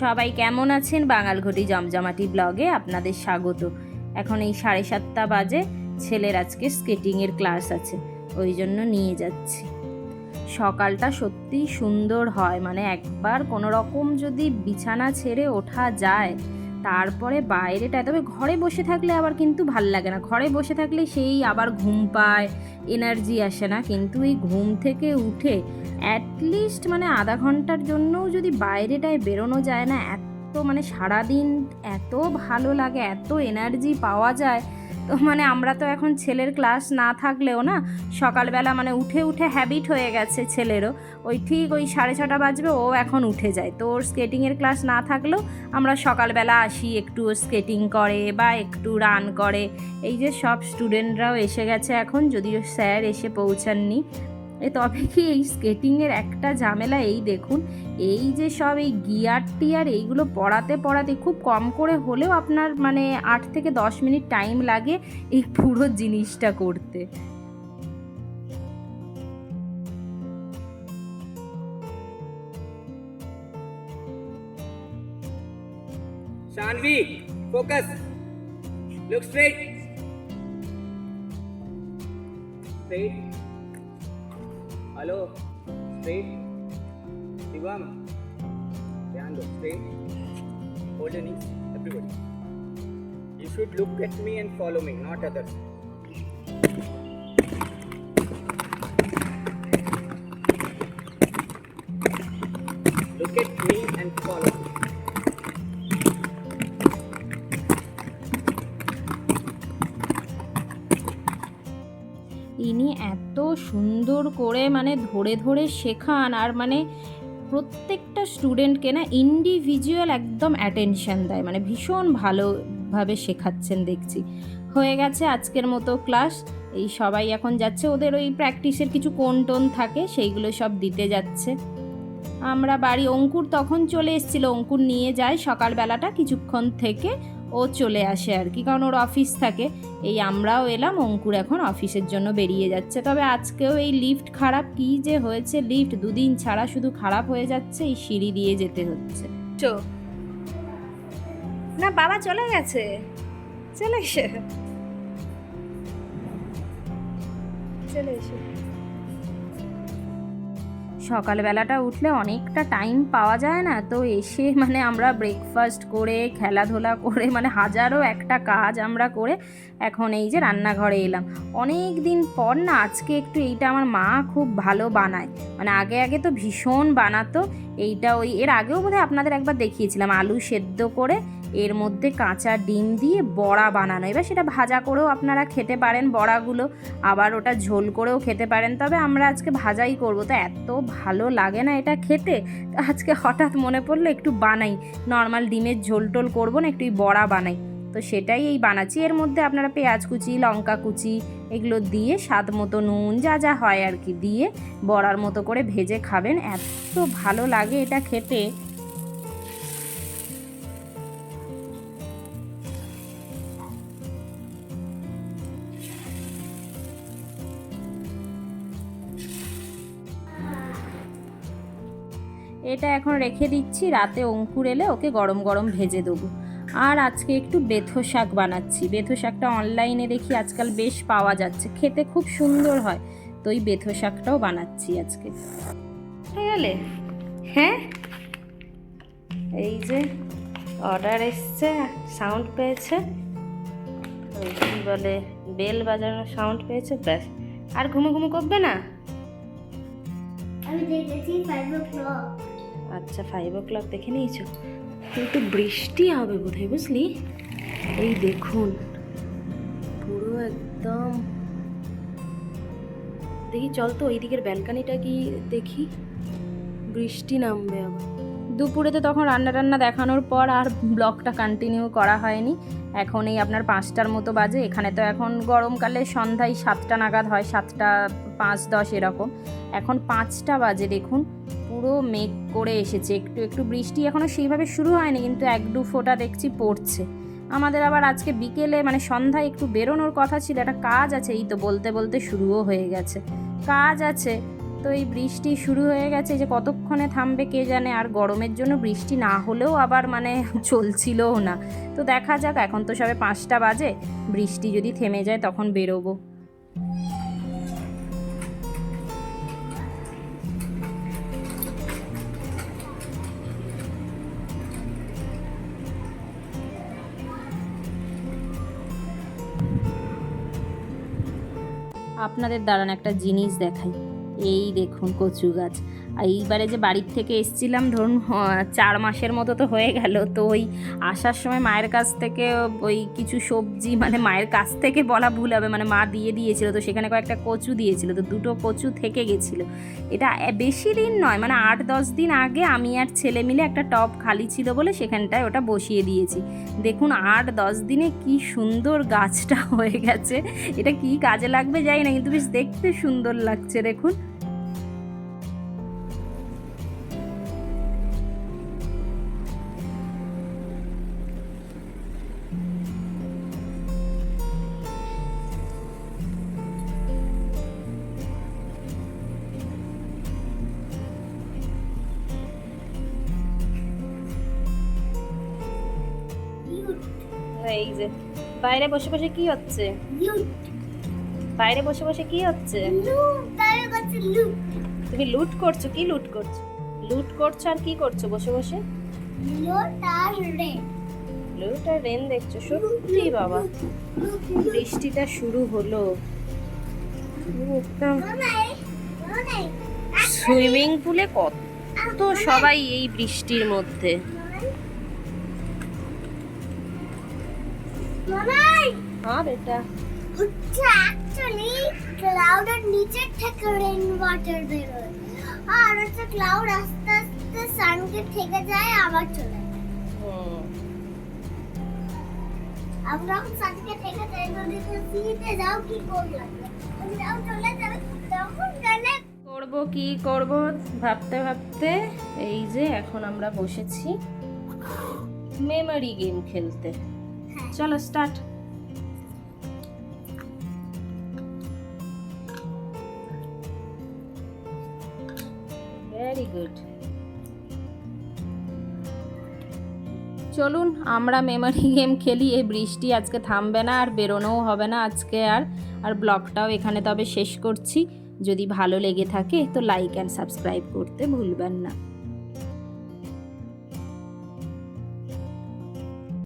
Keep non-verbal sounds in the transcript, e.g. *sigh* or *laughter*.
সবাই কেমন আছেন? বাঙালঘটি জমজমাটি ব্লগে আপনাদের স্বাগত। এখন এই সাড়ে সাতটা বাজে, ছেলের আজকে স্কেটিংয়ের ক্লাস আছে, ওই জন্য নিয়ে যাচ্ছি। সকালটা সত্যি সুন্দর হয় মানে একবার কোনো রকম যদি বিছানা ছেড়ে ওঠা যায় তারপরে বাইরেটা, তবে ঘরে বসে থাকলে আবার কিন্তু ভালো লাগে না। ঘরে বসে থাকলে সেই আবার ঘুম পায় এনার্জি আসে না। কিন্তু এই ঘুম থেকে উঠে অ্যাটলিস্ট মানে আধা ঘণ্টার জন্যও যদি বাইরেটায় বেরোনো যায় না, এত মানে সারাদিন এত ভালো লাগে, এত এনার্জি পাওয়া যায় তো মানে আমরা তো এখন ছেলের ক্লাস না থাকলেও না, সকালবেলা মানে উঠে উঠে হ্যাবিট হয়ে গেছে ছেলেরও। ওই ঠিক ওই সাড়ে ছটা বাজবে, ও এখন উঠে যায়। তো ওর স্কেটিংয়ের ক্লাস না থাকলেও আমরা সকালবেলা আসি, একটু স্কেটিং করে বা একটু রান করে। এই যে সব স্টুডেন্টরাও এসে গেছে এখন, যদিও স্যার এসে পৌঁছাননি। তবে কি এই স্কেটিংয়ের একটা ঝামেলা এই দেখুন, এই যে সব এই গিয়ার টিয়ার এইগুলো পড়াতে পড়াতে খুব কম করে হলেও আপনার মানে আট থেকে দশ মিনিট টাইম লাগে এই পুরো জিনিসটা করতে. Look straight. Straight. Hello, straight. Divam. stand up straight hold your knees everybody you should look at me and follow me not others এত সুন্দর করে মানে ধরে ধরে শেখান আর মানে প্রত্যেকটা স্টুডেন্টকে না ইন্ডিভিজুয়াল একদম অ্যাটেনশন দেয়। মানে ভীষণ ভালোভাবে শেখাচ্ছেন দেখছি। হয়ে গেছে আজকের মতো ক্লাস এই সবাই এখন যাচ্ছে। ওদের ওই প্র্যাকটিসের কিছু কোন টোন থাকে, সেইগুলো সব দিতে যাচ্ছে। আমরা বাড়ি অঙ্কুর তখন চলে এসেছিল। অঙ্কুর নিয়ে যায় সকালবেলাটা কিছুক্ষণ থেকে। ও চলে আসে আর কি। কারণ ওর অফিস থাকে। এই আমরাও এলাম, অঙ্কুর এখন অফিসের জন্য বেরিয়ে যাচ্ছে। তবে আজকেও এই লিফট খারাপ। কি যে হয়েছে লিফট দুদিন ছাড়া শুধু খারাপ হয়ে যাচ্ছে, এই সিঁড়ি দিয়ে যেতে হচ্ছে। চো। না, বাবা চলে গেছে। চলে এসে। চলে এসে। সকালবেলাটা উঠলে অনেকটা টাইম পাওয়া যায় না, তো এসে *laughs* মানে আমরা ব্রেকফাস্ট করে, খেলাধুলা করে মানে হাজারো একটা কাজ আমরা করে এখন এই যে রান্নাঘরে এলাম। অনেক দিন পর না আজকে একটু এইটা আমার মা খুব ভালো বানায়। মানে আগে আগে তো ভীষণ বানাতো, এইটা ওই, এর আগেও বোধহয় আপনাদের একবার দেখিয়েছিলাম, আলু সেদ্ধ করে এর মধ্যে কাঁচা ডিম দিয়ে বড়া বানানো। এবার সেটা ভাজা করেও আপনারা খেতে পারেন বড়াগুলো, আবার ওটা ঝোল করেও খেতে পারেন। তবে আমরা আজকে ভাজাই করব। তো এত ভালো লাগে না এটা খেতে। আজকে হঠাৎ মনে পড়ল একটু বানাই। নর্মাল ডিমের ঝোল টোল করব না, একটু বড়া বানাই। তো সেটাই এই বানাচ্ছি। এর মধ্যে আপনারা পেঁয়াজ কুচি, লঙ্কা কুচি এগুলো দিয়ে স্বাদ মতো নুন, যা যা হয় আর কি, দিয়ে বড়ার মতো করে ভেজে খাবেন। এত ভালো লাগে এটা খেতে। এটা এখন রেখে দিচ্ছি, রাতে অঙ্কুর এলে ওকে গরম গরম ভেজে দেবো। আর আজকে একটু বেথো শাক বানাচ্ছি। বেথো শাকটা অনলাইনে দেখি আজকাল বেশ পাওয়া যাচ্ছে। খেতে খুব সুন্দর হয়, তো ওই বেথো শাকটাও বানাচ্ছি আজকে। গেলে? হ্যাঁ? এই যে অর্ডার এসছে সাউন্ড পেয়েছে। কী বলে বেল বাজানোর সাউন্ড পেয়েছে, ব্যাস। আর ঘুমু ঘুমু করবে না? আমি দেখেছি ফাইভ ও ক্লক আচ্ছা ফাইভ ও ক্লক দেখে নিয়েছো? একটু বৃষ্টি হবে বোধহয়, বুঝলি? এই দেখুন, পুরো একদম। দেখি, চল তো, ওই দিকের ব্যালকানিটা কি দেখি? বৃষ্টি নামবে আবার। দুপুরে তো তখন রান্না টান্না দেখানোর পর আর ব্লগটা কন্টিনিউ করা হয়নি। এখন এই আপনার পাঁচটার মতো বাজে। এখানে তো এখন গরমকালে সন্ধ্যায় সাতটা নাগাদ হয়, সাতটা পাঁচ দশ এরকম। এখন পাঁচটা বাজে দেখুন। পুরো মেঘ করে এসেছে। একটু একটু বৃষ্টি এখনও সেইভাবে শুরু হয়নি, কিন্তু এক দু ফোঁটা দেখছি পড়ছে। আমাদের আবার আজকে বিকেলে মানে সন্ধ্যায় একটু বেরোনোর কথা ছিল। একটা কাজ আছে, এই তো বলতে বলতে শুরুও হয়ে গেছে। কাজ আছে তো এই বৃষ্টি শুরু হয়ে গেছে যে কতক্ষণে থামবে কে জানে, আর গরমের জন্য বৃষ্টি না হলেও আবার মানে *laughs* চলছিলও না। তো দেখা যাক, এখন তো সবে পাঁচটা বাজে, বৃষ্টি যদি থেমে যায় তখন বেরোবো। আপনাদের দাঁড়ান একটা জিনিস দেখাই। এই দেখুন কচু গাছ এইবারে যে বাড়ির থেকে এসছিলাম, ধরুন চার মাসের মতো তো হয়ে গেল। তো ওই আসার সময় মায়ের কাছ থেকে ওই কিছু সবজি মানে মায়ের কাছ থেকে বলা ভুল হবে মানে মা দিয়ে দিয়েছিল। তো সেখানে কয়েকটা কচু দিয়েছিল, তো দুটো কচু থেকে গেছিল। এটা বেশি দিন নয় মানে আট, দশ দিন আগে আমি আর ছেলে মিলে একটা টব খালি ছিল বলে সেখানটায় ওটা বসিয়ে দিয়েছি। দেখুন, আট, দশ দিনে কি সুন্দর গাছটা *laughs* হয়ে গেছে। এটা কি কাজে লাগবে যাই না, কিন্তু বেশ দেখতে সুন্দর লাগছে, দেখুন। এই যে বাইরে বসে বসে কি হচ্ছে? বাইরে বসে বসে কি হচ্ছে. তুমি লুট করছ কি লুট করছ? লুট করছ আর কি করছ বসে বসে. লুট আর রেন। দেখছ সত্যি বাবা. বৃষ্টিটা শুরু হলো। একদম সুইমিং পুলে কত সবাই এই বৃষ্টির মধ্যে। হ্যাঁ বেটা। হচ্ছে অ্যাকচুয়ালি ক্লাউডের নিচের থেকে রেন ওয়াটার বেরোয়। আর হচ্ছে ক্লাউড আস্তে আস্তে সানকে থেকে যায় আবার চলে। আমরা যখন সানকে থেকে যায় নদীতে সিতে যাও কি করবে? যাও চলে যাবে তখন গেলে করব কি করব? ভাবতে ভাবতে এই যে এখন আমরা বসেছি মেমোরি গেম খেলতে। চলো স্টার্ট ভেরি গুড চলুন, আমরা মেমোরি গেম খেলি। এই বৃষ্টি আজকে থামবে না, আর বেরোনোও হবে না আজকে আর। আর ব্লগটাও এখানে তবে শেষ করছি। যদি ভালো লেগে থাকে, তো লাইক অ্যান্ড সাবস্ক্রাইব করতে ভুলবেন না।